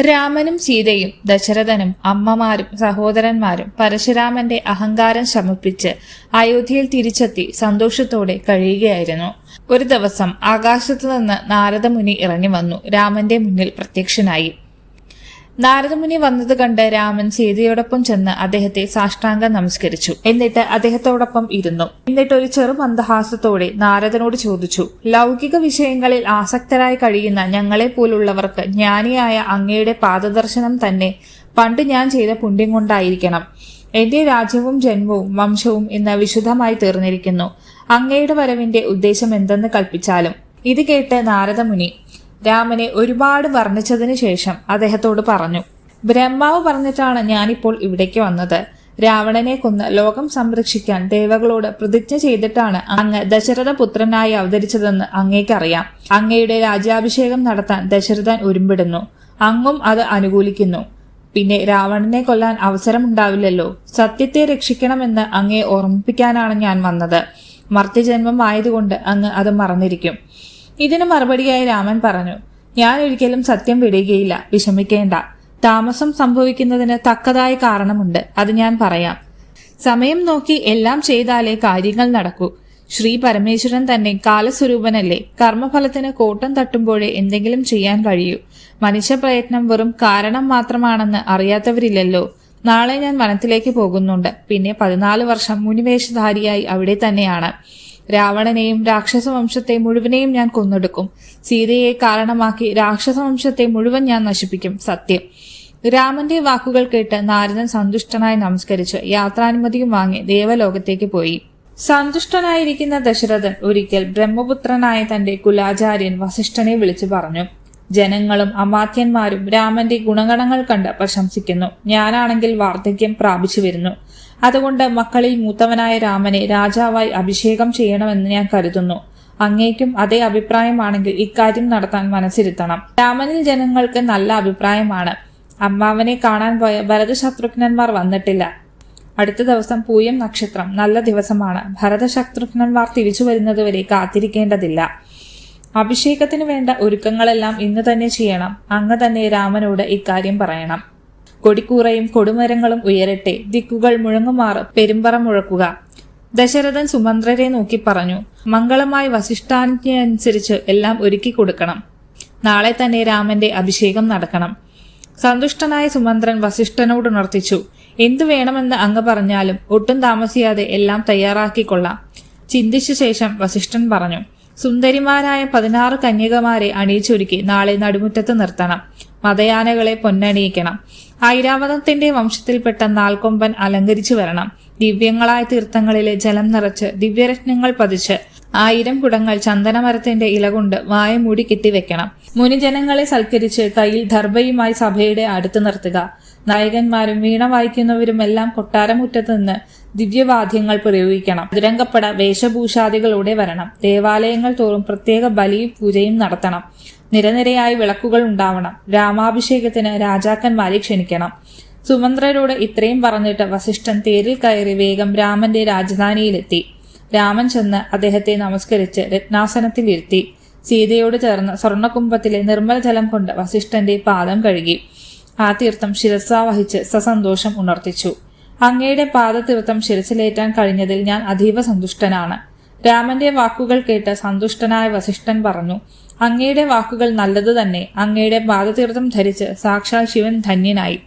രാമനും സീതയും ദശരഥനും അമ്മമാരും സഹോദരന്മാരും പരശുരാമന്റെ അഹങ്കാരം ശമിപ്പിച്ച് അയോധ്യയിൽ തിരിച്ചെത്തി സന്തോഷത്തോടെ കഴിയുകയായിരുന്നു. ഒരു ദിവസം ആകാശത്തു നിന്ന് നാരദമുനി ഇറങ്ങി വന്നു. രാമന്റെ മുന്നിൽ പ്രത്യക്ഷനായി. നാരദമുനി വന്നത് കണ്ട് രാമൻ സീതയോടൊപ്പം ചെന്ന് അദ്ദേഹത്തെ സാഷ്ടാംഗം നമസ്കരിച്ചു. എന്നിട്ട് അദ്ദേഹത്തോടൊപ്പം ഇരുന്നു. എന്നിട്ട് ഒരു ചെറു മന്ദഹാസത്തോടെ നാരദനോട് ചോദിച്ചു ലൗകിക വിഷയങ്ങളിൽ ആസക്തരായി കഴിയുന്ന ഞങ്ങളെ പോലുള്ളവർക്ക് ജ്ഞാനിയായ അങ്ങയുടെ പാദദർശനം തന്നെ പണ്ട് ഞാൻ ചെയ്ത പുണ്യം കൊണ്ടായിരിക്കണം. എന്റെ രാജ്യവും ജന്മവും വംശവും ഇന്ന് വിശുദ്ധമായി തീർന്നിരിക്കുന്നു. അങ്ങയുടെ വരവിന്റെ ഉദ്ദേശം എന്തെന്ന് കൽപ്പിച്ചാലും ഇത് കേട്ട് നാരദമുനി രാമനെ ഒരുപാട് വർണിച്ചതിനു ശേഷം അദ്ദേഹത്തോട് പറഞ്ഞു ബ്രഹ്മാവ് പറഞ്ഞിട്ടാണ് ഞാനിപ്പോൾ ഇവിടേക്ക് വന്നത്. രാവണനെ കൊന്ന് ലോകം സംരക്ഷിക്കാൻ ദേവകളോട് പ്രതിജ്ഞ ചെയ്തിട്ടാണ് അങ്ങ് ദശരഥ പുത്രനായി അവതരിച്ചതെന്ന് അങ്ങേക്കറിയാം. അങ്ങയുടെ രാജ്യാഭിഷേകം നടത്താൻ ദശരഥൻ ഒരുമ്പിടുന്നു. അങ്ങും അത് അനുകൂലിക്കുന്നു. പിന്നെ രാവണനെ കൊല്ലാൻ അവസരമുണ്ടാവില്ലല്ലോ. സത്യത്തെ രക്ഷിക്കണമെന്ന് അങ്ങേ ഓർമ്മിപ്പിക്കാനാണ് ഞാൻ വന്നത്. മർത്യജന്മം ആയതുകൊണ്ട് അങ്ങ് അത് മറന്നിരിക്കും. ഇതിന് മറുപടിയായി രാമൻ പറഞ്ഞു ഞാൻ ഒരിക്കലും സത്യം വിടുകയില്ല വിഷമിക്കേണ്ട. താമസം സംഭവിക്കുന്നതിന് തക്കതായ കാരണമുണ്ട് അത് ഞാൻ പറയാം. സമയം നോക്കി എല്ലാം ചെയ്താലേ കാര്യങ്ങൾ നടക്കൂ. ശ്രീ പരമേശ്വരൻ തന്നെ കാലസ്വരൂപനല്ലേ? കർമ്മഫലത്തിന് കോട്ടം തട്ടുമ്പോഴേ എന്തെങ്കിലും ചെയ്യാൻ കഴിയൂ. മനുഷ്യ പ്രയത്നം വെറും കാരണം മാത്രമാണെന്ന് അറിയാത്തവരില്ലല്ലോ. നാളെ ഞാൻ വനത്തിലേക്ക് പോകുന്നുണ്ട്. പിന്നെ പതിനാല് വർഷം മുനിവേഷധാരിയായി അവിടെ തന്നെയാണ്. രാവണനെയും രാക്ഷസ വംശത്തെ മുഴുവനെയും ഞാൻ കൊന്നെടുക്കും. സീതയെ കാരണമാക്കി രാക്ഷസ വംശത്തെ മുഴുവൻ ഞാൻ നശിപ്പിക്കും. സത്യം. രാമന്റെ വാക്കുകൾ കേട്ട് നാരദൻ സന്തുഷ്ടനായി നമസ്കരിച്ച് യാത്രാനുമതിയും വാങ്ങി ദേവലോകത്തേക്ക് പോയി. സന്തുഷ്ടനായിരിക്കുന്ന ദശരഥൻ ഒരിക്കൽ ബ്രഹ്മപുത്രനായ തന്റെ കുലാചാര്യൻ വസിഷ്ഠനെ വിളിച്ചു പറഞ്ഞു. ജനങ്ങളും അമാത്യന്മാരും രാമന്റെ ഗുണഗണങ്ങൾ കണ്ട് പ്രശംസിക്കുന്നു. ഞാനാണെങ്കിൽ വാർദ്ധക്യം പ്രാപിച്ചു വരുന്നു അതുകൊണ്ട് മക്കളിൽ മൂത്തവനായ രാമനെ രാജാവായി അഭിഷേകം ചെയ്യണമെന്ന് ഞാൻ കരുതുന്നു. അങ്ങേക്കും അതേ അഭിപ്രായമാണെങ്കിൽ ഇക്കാര്യം നടത്താൻ മനസ്സിരുത്തണം. രാമനിൽ ജനങ്ങൾക്ക് നല്ല അഭിപ്രായമാണ്. അമ്മാവനെ കാണാൻ പോയ ഭരതശത്രുഘ്നന്മാർ വന്നിട്ടില്ല. അടുത്ത ദിവസം പൂയം നക്ഷത്രം. നല്ല ദിവസമാണ്. ഭരതശത്രുഘ്നന്മാർ തിരിച്ചു വരുന്നതുവരെ കാത്തിരിക്കേണ്ടതില്ല. അഭിഷേകത്തിന് വേണ്ട ഒരുക്കങ്ങളെല്ലാം ഇന്ന് തന്നെ ചെയ്യണം. അങ്ങ് തന്നെ രാമനോട് ഇക്കാര്യം പറയണം. കൊടിക്കൂറയും കൊടുമരങ്ങളും ഉയരട്ടെ ദിക്കുകൾ മുഴങ്ങുമാറ് പെരുമ്പറ മുഴക്കുക. ദശരഥൻ സുമന്ത്രരെ നോക്കി പറഞ്ഞു മംഗളമായി വസിഷ്ഠാനുസരിച്ച് എല്ലാം ഒരുക്കി കൊടുക്കണം. നാളെ തന്നെ രാമന്റെ അഭിഷേകം നടക്കണം. സന്തുഷ്ടനായ സുമന്ത്രൻ വസിഷ്ഠനോട് ഉണർത്തിച്ചു എന്തു വേണമെന്ന് അങ്ങ് പറഞ്ഞാലും ഒട്ടും താമസിയാതെ എല്ലാം തയ്യാറാക്കിക്കൊള്ളാം. ചിന്തിച്ച ശേഷം വസിഷ്ഠൻ പറഞ്ഞു സുന്ദരിമാരായ പതിനാറ് കന്യകമാരെ അണിയിച്ചൊരുക്കി നാളെ നടുമുറ്റത്ത് നിർത്തണം. മതയാനകളെ പൊന്നണിയിക്കണം. ഐരാവതത്തിന്റെ വംശത്തിൽപ്പെട്ട നാൽക്കൊമ്പൻ അലങ്കരിച്ചു വരണം. ദിവ്യങ്ങളായ തീർത്ഥങ്ങളിലെ ജലം നിറച്ച് ദിവ്യരത്നങ്ങൾ പതിച്ച് ആയിരം കുടങ്ങൾ ചന്ദനമരത്തിന്റെ ഇലകൊണ്ട് വായ മൂടി കെട്ടിവെക്കണം മുനിജനങ്ങളെ സൽക്കരിച്ച് കയ്യിൽ ധർബയുമായി സഭയുടെ അടുത്ത് നിർത്തുക. നായകന്മാരും വീണ വായിക്കുന്നവരുമെല്ലാം കൊട്ടാരമുറ്റത്ത് നിന്ന് ദിവ്യവാദ്യങ്ങൾ പ്രയോഗിക്കണം. അതിരംഗപ്പട വേഷഭൂഷാദികളോടെ വരണം. ദേവാലയങ്ങൾ തോറും പ്രത്യേക ബലിയും പൂജയും നടത്തണം. നിരനിരയായി വിളക്കുകൾ ഉണ്ടാവണം. രാമാഭിഷേകത്തിന് രാജാക്കന്മാരെ ക്ഷണിക്കണം. സുമന്ത്രരോട് ഇത്രയും പറഞ്ഞിട്ട് വസിഷ്ഠൻ തേരിൽ കയറി വേഗം രാമന്റെ രാജധാനിയിലെത്തി. രാമൻ ചെന്ന് അദ്ദേഹത്തെ നമസ്കരിച്ച് രത്നാസനത്തിലിരുത്തി സീതയോട് ചേർന്ന് സ്വർണകുംഭത്തിലെ നിർമ്മല ജലം കൊണ്ട് വസിഷ്ഠന്റെ പാദം കഴുകി. ആ തീർത്ഥം ശിരസാവഹിച്ച് സസന്തോഷം ഉണർത്തിച്ചു. അങ്ങയുടെ പാദതീർത്ഥം ശിരസിലേറ്റാൻ കഴിഞ്ഞതിൽ ഞാൻ അതീവ സന്തുഷ്ടനാണ്. രാമന്റെ വാക്കുകൾ കേട്ട് സന്തുഷ്ടനായ വസിഷ്ഠൻ പറഞ്ഞു അങ്ങയുടെ വാക്കുകൾ നല്ലതു തന്നെ. അങ്ങയുടെ പാദതീർത്ഥം ധരിച്ച് സാക്ഷാൽ ശിവൻ ധന്യനായി.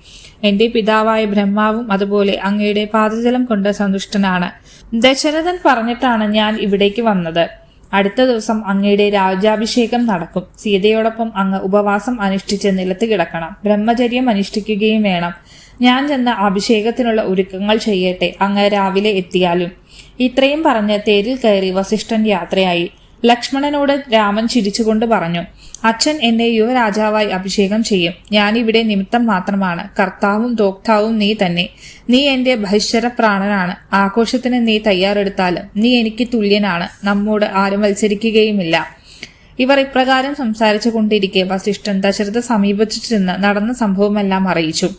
എന്റെ പിതാവായ ബ്രഹ്മാവും അതുപോലെ അങ്ങയുടെ പാദജലം കൊണ്ട് സന്തുഷ്ടനാണ്. ദശരഥൻ പറഞ്ഞിട്ടാണ് ഞാൻ ഇവിടേക്ക് വന്നത്. അടുത്ത ദിവസം അങ്ങയുടെ രാജാഭിഷേകം നടക്കും. സീതയോടൊപ്പം അങ്ങ് ഉപവാസം അനുഷ്ഠിച്ച് നിലത്ത് കിടക്കണം. ബ്രഹ്മചര്യം അനുഷ്ഠിക്കുകയും വേണം. ഞാൻ ചെന്ന് അഭിഷേകത്തിനുള്ള ഒരുക്കങ്ങൾ ചെയ്യട്ടെ. അങ്ങ് രാവിലെ എത്തിയാലും. ഇത്രയും പറഞ്ഞ് തേരിൽ കയറി വസിഷ്ഠൻ യാത്രയായി. ലക്ഷ്മണനോട് രാമൻ ചിരിച്ചുകൊണ്ട് പറഞ്ഞു അച്ഛൻ എന്നെ യുവരാജാവായി അഭിഷേകം ചെയ്യും. ഞാനിവിടെ നിമിത്തം മാത്രമാണ്. കർത്താവും ദോക്താവും നീ തന്നെ. നീ എന്റെ ബഹിശ്വര പ്രാണനാണ് ആഘോഷത്തിന് നീ തയ്യാറെടുത്താലും നീ എനിക്ക് തുല്യനാണ്. നമ്മോട് ആരും മത്സരിക്കുകയുമില്ല. ഇവർ ഇപ്രകാരം സംസാരിച്ചു കൊണ്ടിരിക്കെ വസിഷ്ഠൻ ദശരഥ സമീപിച്ചു ചെന്ന് നടന്ന സംഭവമെല്ലാം അറിയിച്ചു.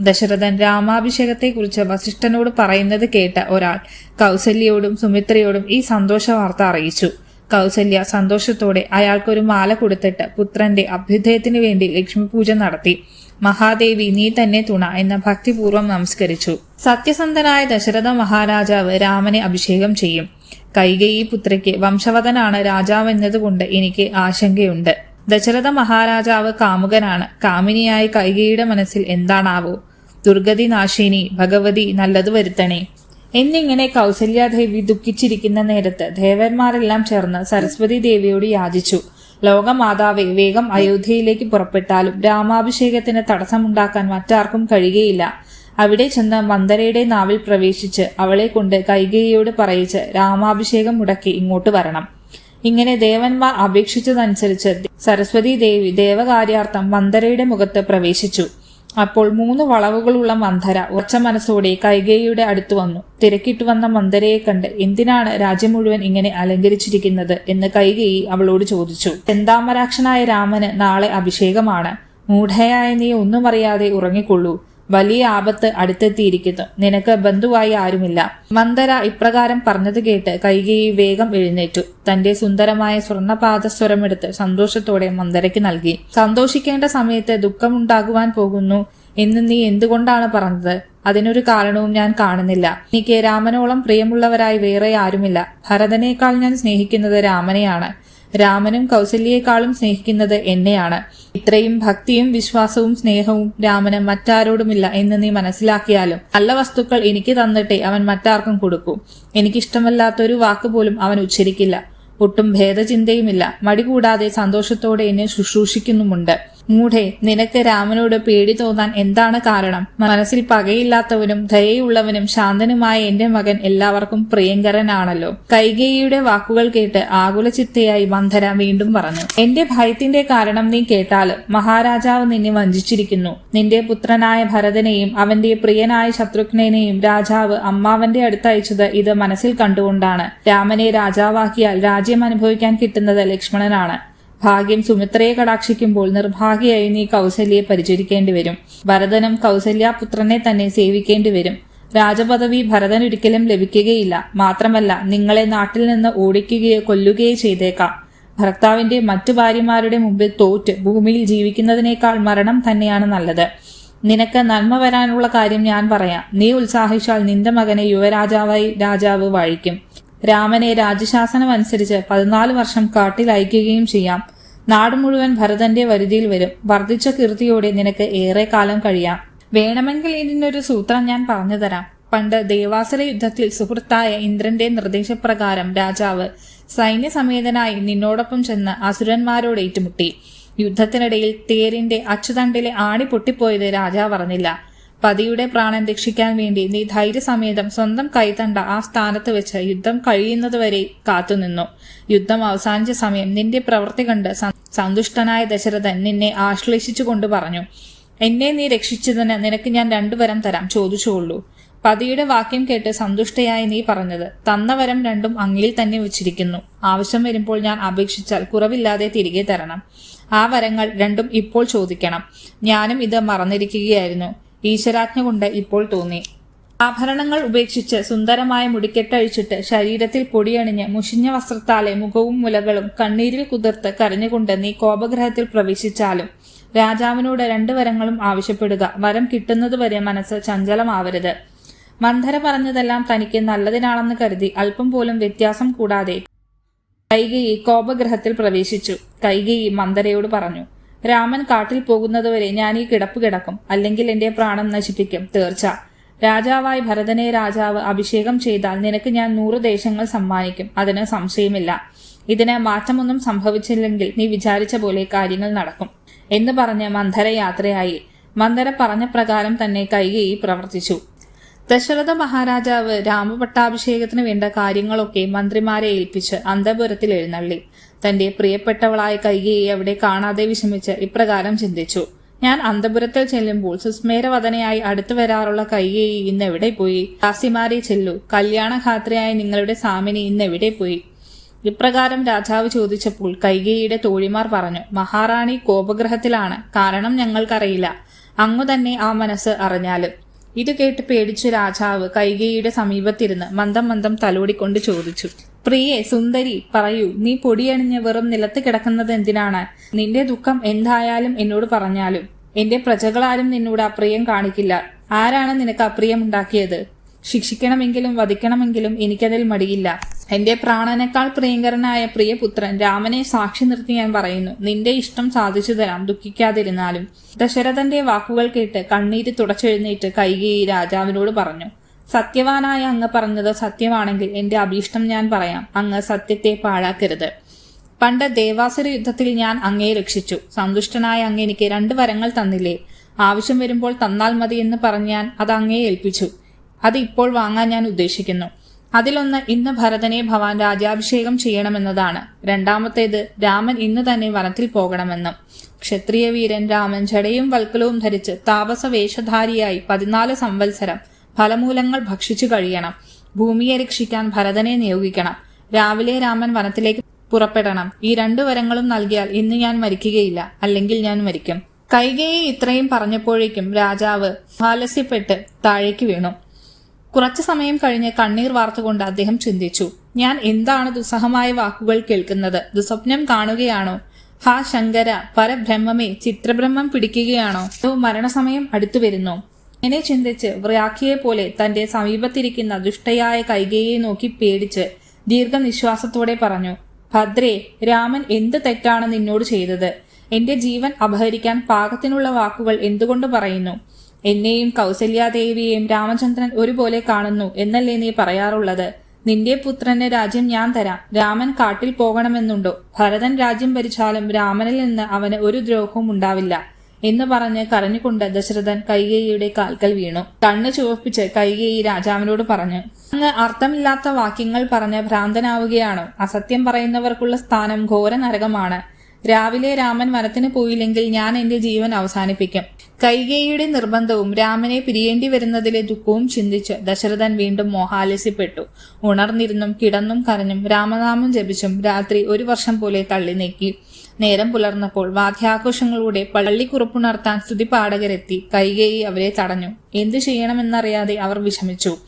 ദശരഥൻ രാമാഭിഷേകത്തെക്കുറിച്ച് വസിഷ്ഠനോട് പറയുന്നത് കേട്ട ഒരാൾ കൗസല്യയോടും സുമിത്രയോടും ഈ സന്തോഷ വാർത്ത അറിയിച്ചു. കൗസല്യ സന്തോഷത്തോടെ അയാൾക്കൊരു മാല കൊടുത്തിട്ട് പുത്രന്റെ അഭ്യുദയത്തിനു വേണ്ടി ലക്ഷ്മി പൂജ നടത്തി. മഹാദേവി നീ തന്നെ തുണ എന്ന ഭക്തിപൂർവം നമസ്കരിച്ചു. സത്യസന്ധനായ ദശരഥ മഹാരാജാവ് രാമനെ അഭിഷേകം ചെയ്യും. കൈകേയി പുത്രയ്ക്ക് വംശവതനാണ് രാജാവെന്നതുകൊണ്ട് എനിക്ക് ആശങ്കയുണ്ട്. ദശരഥ മഹാരാജാവ് കാമുകനാണ്. കാമിനിയായി കൈകേയിയുടെ മനസ്സിൽ എന്താണാവോ? ദുർഗതി നാശിനി ഭഗവതി നല്ലത് വരുത്തണേ. എന്നിങ്ങനെ കൗസല്യാദേവി ദുഃഖിച്ചിരിക്കുന്ന നേരത്ത് ദേവന്മാരെല്ലാം ചേർന്ന് സരസ്വതി ദേവിയോട് യാചിച്ചു. ലോകമാതാവെ വേഗം അയോധ്യയിലേക്ക് പുറപ്പെട്ടാലും രാമാഭിഷേകത്തിന് തടസ്സമുണ്ടാക്കാൻ മറ്റാർക്കും കഴിയുകയില്ല. അവിടെ ചെന്ന് മന്ദരയുടെ നാവിൽ പ്രവേശിച്ച് അവളെ കൊണ്ട് കൈകേയിയോട് പറയിച്ച് രാമാഭിഷേകം മുടക്കി ഇങ്ങോട്ട് വരണം. ഇങ്ങനെ ദേവന്മാർ അപേക്ഷിച്ചതനുസരിച്ച് സരസ്വതി ദേവി ദേവകാര്യാർത്ഥം മന്ദരയുടെ മുഖത്ത് പ്രവേശിച്ചു. അപ്പോൾ മൂന്ന് വളവുകളുള്ള മന്ധര ഉറച്ച മനസ്സോടെ കൈകേയിയുടെ അടുത്തു വന്നു. തിരക്കിട്ടു വന്ന മന്ധരയെ കണ്ട് എന്തിനാണ് രാജ്യം മുഴുവൻ ഇങ്ങനെ അലങ്കരിച്ചിരിക്കുന്നത് എന്ന് കൈകേയി അവളോട് ചോദിച്ചു. ചെന്താമരാക്ഷനായ രാമന് നാളെ അഭിഷേകമാണ്. മൂഢയായ നീ ഒന്നും അറിയാതെ ഉറങ്ങിക്കൊള്ളൂ. വലിയ ആപത്ത് അടുത്തെത്തിയിരിക്കുന്നു. നിനക്ക് ബന്ധുവായി ആരുമില്ല. മന്ദര ഇപ്രകാരം പറഞ്ഞത് കേട്ട് കൈകേയി വേഗം എഴുന്നേറ്റു. തന്റെ സുന്ദരമായ സ്വർണപാദസ്വരമെടുത്ത് സന്തോഷത്തോടെ മന്ദരയ്ക്ക് നൽകി. സന്തോഷിക്കേണ്ട സമയത്ത് ദുഃഖമുണ്ടാകുവാൻ പോകുന്നു എന്ന് നീ എന്തുകൊണ്ടാണ് പറഞ്ഞത്? അതിനൊരു കാരണവും ഞാൻ കാണുന്നില്ല. എനിക്ക് രാമനോളം പ്രിയമുള്ളവരായി വേറെ ആരുമില്ല. ഭരതനേക്കാൾ ഞാൻ സ്നേഹിക്കുന്നത് രാമനെയാണ്. രാമനും കൗസല്യേക്കാളും സ്നേഹിക്കുന്നത് എന്നെയാണ്. ഇത്രയും ഭക്തിയും വിശ്വാസവും സ്നേഹവും രാമന് മറ്റാരോടുമില്ല എന്ന് നീ മനസ്സിലാക്കിയാലും നല്ല വസ്തുക്കൾ എനിക്ക് തന്നിട്ടേ അവൻ മറ്റാർക്കും കൊടുക്കൂ. എനിക്കിഷ്ടമല്ലാത്തൊരു വാക്ക് പോലും അവൻ ഉച്ചരിക്കില്ല. ഒട്ടും ഭേദചിന്തയുമില്ല. മടികൂടാതെ സന്തോഷത്തോടെ എന്നെ ശുശ്രൂഷിക്കുന്നുമുണ്ട്. മൂഢേ നിനക്ക് രാമനോട് പേടി തോന്നാൻ എന്താണ് കാരണം? മനസ്സിൽ പകയില്ലാത്തവനും ദയയുള്ളവനും ശാന്തനുമായ എന്റെ മകൻ എല്ലാവർക്കും പ്രിയങ്കരനാണല്ലോ. കൈകേയിയുടെ വാക്കുകൾ കേട്ട് ആകുലചിത്തയായി മന്ധര വീണ്ടും പറഞ്ഞു. എന്റെ ഭയത്തിന്റെ കാരണം നീ കേട്ടാൽ മഹാരാജാവ് നിന്നെ വഞ്ചിച്ചിരിക്കുന്നു. നിന്റെ പുത്രനായ ഭരതനെയും അവന്റെ പ്രിയനായ ശത്രുഘ്നെയും രാജാവ് അമ്മാവന്റെ അടുത്തയച്ചത് ഇത് മനസ്സിൽ കണ്ടുകൊണ്ടാണ്. രാമനെ രാജാവാക്കിയാൽ രാജ്യം അനുഭവിക്കാൻ കിട്ടുന്നത് ലക്ഷ്മണനാണ്. ഭാഗ്യം സുമിത്രയെ കടാക്ഷിക്കുമ്പോൾ നിർഭാഗ്യയായി നീ കൗസല്യെ പരിചരിക്കേണ്ടി വരും. ഭരതനും കൗസല്യാപുത്രനെ തന്നെ സേവിക്കേണ്ടി വരും. രാജപദവി ഭരതൻ ഒരിക്കലും ലഭിക്കുകയില്ല. മാത്രമല്ല നിങ്ങളെ നാട്ടിൽ നിന്ന് ഓടിക്കുകയോ കൊല്ലുകയോ ചെയ്തേക്കാം. ഭർത്താവിന്റെ മറ്റു ഭാര്യമാരുടെ മുമ്പിൽ തോറ്റ് ഭൂമിയിൽ ജീവിക്കുന്നതിനേക്കാൾ മരണം തന്നെയാണ് നല്ലത്. നിനക്ക് നന്മ വരാനുള്ള കാര്യം ഞാൻ പറയാം. നീ ഉത്സാഹിച്ചാൽ നിന്റെ മകനെ യുവരാജാവായി രാജാവ് വാഴിക്കും. രാമനെ രാജശാസനം അനുസരിച്ച് പതിനാല് വർഷം കാട്ടിൽ അയക്കുകയും ചെയ്യാം. നാട് മുഴുവൻ ഭരതന്റെ വരുതിയിൽ വരും. വർദ്ധിച്ച കീർത്തിയോടെ നിനക്ക് ഏറെ കാലം കഴിയാം. വേണമെങ്കിൽ ഇതിനൊരു സൂത്രം ഞാൻ പറഞ്ഞു തരാം. പണ്ട് ദേവാസുര യുദ്ധത്തിൽ സുഹൃത്തായ ഇന്ദ്രന്റെ നിർദ്ദേശപ്രകാരം രാജാവ് സൈന്യസമേതനായി നിന്നോടൊപ്പം ചെന്ന് അസുരന്മാരോട് ഏറ്റുമുട്ടി. യുദ്ധത്തിനിടയിൽ തേരിന്റെ അച്ചുതണ്ടിലെ ആണി പൊട്ടിപ്പോയത് രാജാവ് അറിഞ്ഞില്ല. പതിയുടെ പ്രാണൻ രക്ഷിക്കാൻ വേണ്ടി നീ ധൈര്യസമേതം സ്വന്തം കൈതണ്ട ആ സ്ഥാനത്ത് വെച്ച് യുദ്ധം കഴിയുന്നതുവരെ കാത്തുനിന്നു. യുദ്ധം അവസാനിച്ച സമയം നിന്റെ പ്രവൃത്തി കണ്ട് സന്തുഷ്ടനായ ദശരഥൻ നിന്നെ ആശ്ലേഷിച്ചുകൊണ്ട് പറഞ്ഞു എന്നെ നീ രക്ഷിച്ചതിന് നിനക്ക് ഞാൻ രണ്ടു വരം തരാം ചോദിച്ചുകൊള്ളൂ. പതിയുടെ വാക്യം കേട്ട് സന്തുഷ്ടയായി നീ പറഞ്ഞത് തന്ന വരം രണ്ടും അങ്ങിൽ തന്നെ വെച്ചിരിക്കുന്നു. ആവശ്യം വരുമ്പോൾ ഞാൻ അപേക്ഷിച്ചാൽ കുറവില്ലാതെ തിരികെ തരണം. ആ വരങ്ങൾ രണ്ടും ഇപ്പോൾ ചോദിക്കണം. ഞാനും ഇത് മറന്നിരിക്കുകയായിരുന്നു. ഈശ്വരാജ്ഞ കൊണ്ട് ഇപ്പോൾ തോന്നി. ആഭരണങ്ങൾ ഉപേക്ഷിച്ച് സുന്ദരമായ മുടിക്കെട്ടഴിച്ചിട്ട് ശരീരത്തിൽ പൊടിയണിഞ്ഞ് മുഷിഞ്ഞ വസ്ത്രത്താലെ മുഖവും മുലകളും കണ്ണീരിൽ കുതിർത്ത് കരഞ്ഞുകൊണ്ട് നീ കോപഗ്രഹത്തിൽ പ്രവേശിച്ചാലും രാജാവിനോട് രണ്ടു വരങ്ങളും ആവശ്യപ്പെടുക. വരം കിട്ടുന്നതുവരെ മനസ്സ് ചഞ്ചലമാവരുത്. മന്ധര പറഞ്ഞതെല്ലാം തനിക്ക് നല്ലതിനാണെന്ന് കരുതി അല്പം പോലും വ്യത്യാസം കൂടാതെ കൈകേയി കോപഗ്രഹത്തിൽ പ്രവേശിച്ചു. കൈകേയി മന്ധരയോട് പറഞ്ഞു രാമൻ കാട്ടിൽ പോകുന്നതുവരെ ഞാൻ ഈ കിടപ്പ് കിടക്കും. അല്ലെങ്കിൽ എന്റെ പ്രാണം നശിപ്പിക്കും. തീർച്ച. രാജാവായി ഭരതനെ രാജാവ് അഭിഷേകം ചെയ്താൽ നിനക്ക് ഞാൻ നൂറ് ദേശങ്ങൾ സമ്മാനിക്കും. അതിന് സംശയമില്ല. ഇതിന് മാറ്റമൊന്നും സംഭവിച്ചില്ലെങ്കിൽ നീ വിചാരിച്ച പോലെ കാര്യങ്ങൾ നടക്കും. എന്ന് പറഞ്ഞ് മന്ധര യാത്രയായി മന്ധര പറഞ്ഞ പ്രകാരം തന്നെ കൈകേയി പ്രവർത്തിച്ചു. ദശരഥ മഹാരാജാവ് രാമപട്ടാഭിഷേകത്തിന് വേണ്ട കാര്യങ്ങളൊക്കെ മന്ത്രിമാരെ ഏൽപ്പിച്ച് അന്തപുരത്തിൽ എഴുന്നള്ളി. തന്റെ പ്രിയപ്പെട്ടവളായ കൈകയെ അവിടെ കാണാതെ വിഷമിച്ച് ഇപ്രകാരം ചിന്തിച്ചു. ഞാൻ അന്തപുരത്തിൽ ചെല്ലുമ്പോൾ സുസ്മേരവദനയായി അടുത്തു വരാറുള്ള കൈകയെ ഇന്ന് എവിടെ പോയി? ദാസിമാരെ ചെല്ലു. കല്യാണഘാത്രയായ നിങ്ങളുടെ സാമിനി ഇന്ന് എവിടെ പോയി? ഇപ്രകാരം രാജാവ് ചോദിച്ചപ്പോൾ കൈകേയിയുടെ തോഴിമാർ പറഞ്ഞു മഹാറാണി കോപഗ്രഹത്തിലാണ്. കാരണം ഞങ്ങൾക്കറിയില്ല. അങ്ങു തന്നെ ആ മനസ്സ് അറിഞ്ഞാലും. ഇത് കേട്ട് പേടിച്ചു രാജാവ് കൈകേയിയുടെ സമീപത്തിരുന്ന് മന്ദം മന്ദം തലോടിക്കൊണ്ട് ചോദിച്ചു പ്രിയെ സുന്ദരി പറയൂ നീ പൊടിയണിഞ്ഞ് വെറും നിലത്ത് കിടക്കുന്നത് എന്തിനാണ്? നിന്റെ ദുഃഖം എന്തായാലും എന്നോട് പറഞ്ഞാലും. എന്റെ പ്രജകളാരും നിന്നോട് അപ്രിയം കാണിക്കില്ല. ആരാണ് നിനക്ക് അപ്രിയമുണ്ടാക്കിയത്? ശിക്ഷിക്കണമെങ്കിലും വധിക്കണമെങ്കിലും എനിക്കതിൽ മടിയില്ല. എന്റെ പ്രാണനേക്കാൾ പ്രിയങ്കരനായ പ്രിയപുത്രൻ രാമനെ സാക്ഷി നിർത്തി ഞാൻ പറയുന്നു. നിന്റെ ഇഷ്ടം സാധിച്ചു തരാം. ദുഃഖിക്കാതിരുന്നാലും. ദശരഥന്റെ വാക്കുകൾ കേട്ട് കണ്ണീര് തുടച്ചെഴുന്നേറ്റ് കൈകേയി രാജാവിനോട് പറഞ്ഞു സത്യവാനായ അങ്ങ് പറഞ്ഞത് സത്യമാണെങ്കിൽ എന്റെ അഭീഷ്ടം ഞാൻ പറയാം. അങ്ങ് സത്യത്തെ പാഴാക്കരുത്. പണ്ട് ദേവാസുര യുദ്ധത്തിൽ ഞാൻ അങ്ങയെ രക്ഷിച്ചു. സന്തുഷ്ടനായ അങ്ങ് എനിക്ക് രണ്ട് വരങ്ങൾ തന്നില്ലേ? ആവശ്യം വരുമ്പോൾ തന്നാൽ മതി എന്ന് പറഞ്ഞാൽ അത് അങ്ങയെ ഏൽപ്പിച്ചു. അത് ഇപ്പോൾ വാങ്ങാൻ ഞാൻ ഉദ്ദേശിക്കുന്നു. അതിലൊന്ന് ഇന്ന് ഭരതനെ ഭവാൻ രാജ്യാഭിഷേകം ചെയ്യണമെന്നതാണ്. രണ്ടാമത്തേത് രാമൻ ഇന്ന് തന്നെ വനത്തിൽ പോകണമെന്നും. ക്ഷത്രിയ വീരൻ രാമൻ ജടയും വൽക്കലവും ധരിച്ച് താപസ വേഷധാരിയായി പതിനാല് സംവത്സരം ഫലമൂലങ്ങൾ ഭക്ഷിച്ചു കഴിയണം. ഭൂമിയെ രക്ഷിക്കാൻ ഭരതനെ നിയോഗിക്കണം. രാവിലെ രാമൻ വനത്തിലേക്ക് പുറപ്പെടണം. ഈ രണ്ടു വരങ്ങളും നൽകിയാൽ ഇന്ന് ഞാൻ മരിക്കുകയില്ല. അല്ലെങ്കിൽ ഞാൻ മരിക്കും. കൈകയെ ഇത്രയും പറഞ്ഞപ്പോഴേക്കും രാജാവ് ആലസ്യപ്പെട്ട് താഴേക്ക് വീണു. കുറച്ചു സമയം കഴിഞ്ഞ് കണ്ണീർ വാർത്തുകൊണ്ട് അദ്ദേഹം ചിന്തിച്ചു ഞാൻ എന്താണ് ദുസ്സഹമായ വാക്കുകൾ കേൾക്കുന്നത്? ദുസ്വപ്നം കാണുകയാണോ? ഹാ ശങ്കര പരബ്രഹ്മമേ ചിത്രബ്രഹ്മം പിടിക്കുകയാണോ? മരണസമയം അടുത്തു വരുന്നു? എന്നെ ചിന്തിച്ച് വ്യാഖ്യയെ പോലെ തന്റെ സമീപത്തിരിക്കുന്ന ദുഷ്ടയായ കൈകയെ നോക്കി പേടിച്ച് ദീർഘനിശ്വാസത്തോടെ പറഞ്ഞു ഭദ്രേ രാമൻ എന്ത് തെറ്റാണ് നിന്നോട് ചെയ്തത്? എന്റെ ജീവൻ അപഹരിക്കാൻ പാകത്തിനുള്ള വാക്കുകൾ എന്തുകൊണ്ട് പറയുന്നു? എന്നെയും കൗസല്യാദേവിയെയും രാമചന്ദ്രൻ ഒരുപോലെ കാണുന്നു എന്നല്ലേ നീ പറയാറുള്ളത്? നിന്റെ പുത്രന് രാജ്യം ഞാൻ തരാം. രാമൻ കാട്ടിൽ പോകണമെന്നുണ്ടോ? ഭരതൻ രാജ്യം ഭരിച്ചാലും രാമനിൽ നിന്ന് അവന് ഒരു ദ്രോഹവും ഉണ്ടാവില്ല എന്ന് പറഞ്ഞ് കരഞ്ഞുകൊണ്ട് ദശരഥൻ കൈകേയിയുടെ കാൽക്കൽ വീണു. കണ്ണ് ചുവപ്പിച്ച് കൈകേയി രാജാവിനോട് പറഞ്ഞു അങ്ങ് അർത്ഥമില്ലാത്ത വാക്യങ്ങൾ പറഞ്ഞ് ഭ്രാന്തനാവുകയാണോ? അസത്യം പറയുന്നവർക്കുള്ള സ്ഥാനം ഘോര നരകമാണ് രാവിലെ രാമൻ വനത്തിന് പോയില്ലെങ്കിൽ ഞാൻ എന്റെ ജീവൻ അവസാനിപ്പിക്കും. കൈകേയിയുടെ നിർബന്ധവും രാമനെ പിരിയേണ്ടി വരുന്നതിലെ ദുഃഖവും ചിന്തിച്ച് ദശരഥൻ വീണ്ടും മോഹാലസ്യപ്പെട്ടു. ഉണർന്നിരുന്നും കിടന്നും കരഞ്ഞും രാമനാമം ജപിച്ചും രാത്രി ഒരു വർഷം പോലെ തള്ളി നീക്കി. നേരം പുലർന്നപ്പോൾ വാദ്യാഘോഷങ്ങളുടെ പള്ളിക്കുറപ്പുണർത്താൻ സ്തുതിപാഠകരെത്തി കൈകേയി അവരെ തടഞ്ഞു. എന്തു ചെയ്യണമെന്നറിയാതെ അവർ വിഷമിച്ചു.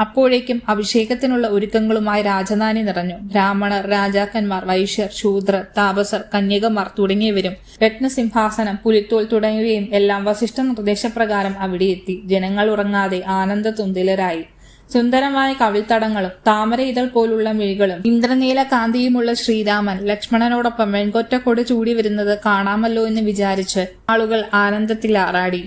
അപ്പോഴേക്കും അഭിഷേകത്തിനുള്ള ഒരുക്കങ്ങളുമായി രാജധാനി നിറഞ്ഞു. ബ്രാഹ്മണർ രാജാക്കന്മാർ വൈശ്യർ ശൂദ്രർ താപസർ കന്യകമാർ തുടങ്ങിയവരും രത്നസിംഹാസനം പുലിത്തോൽ തുടങ്ങിയവയും എല്ലാം വസിഷ്ഠ നിർദ്ദേശപ്രകാരം അവിടെയെത്തി. ജനങ്ങൾ ഉറങ്ങാതെ ആനന്ദ തുന്തിലരായി സുന്ദരമായ കവിൾത്തടങ്ങളും താമര ഇതൾ പോലുള്ള മിഴികളും ഇന്ദ്രനീല കാന്തിയുമുള്ള ശ്രീരാമൻ ലക്ഷ്മണനോടൊപ്പം വെൺകൊറ്റക്കൊടി ചൂടി വരുന്നത് കാണാമല്ലോ എന്ന് വിചാരിച്ച് ആളുകൾ ആനന്ദത്തിൽ ആറാടി.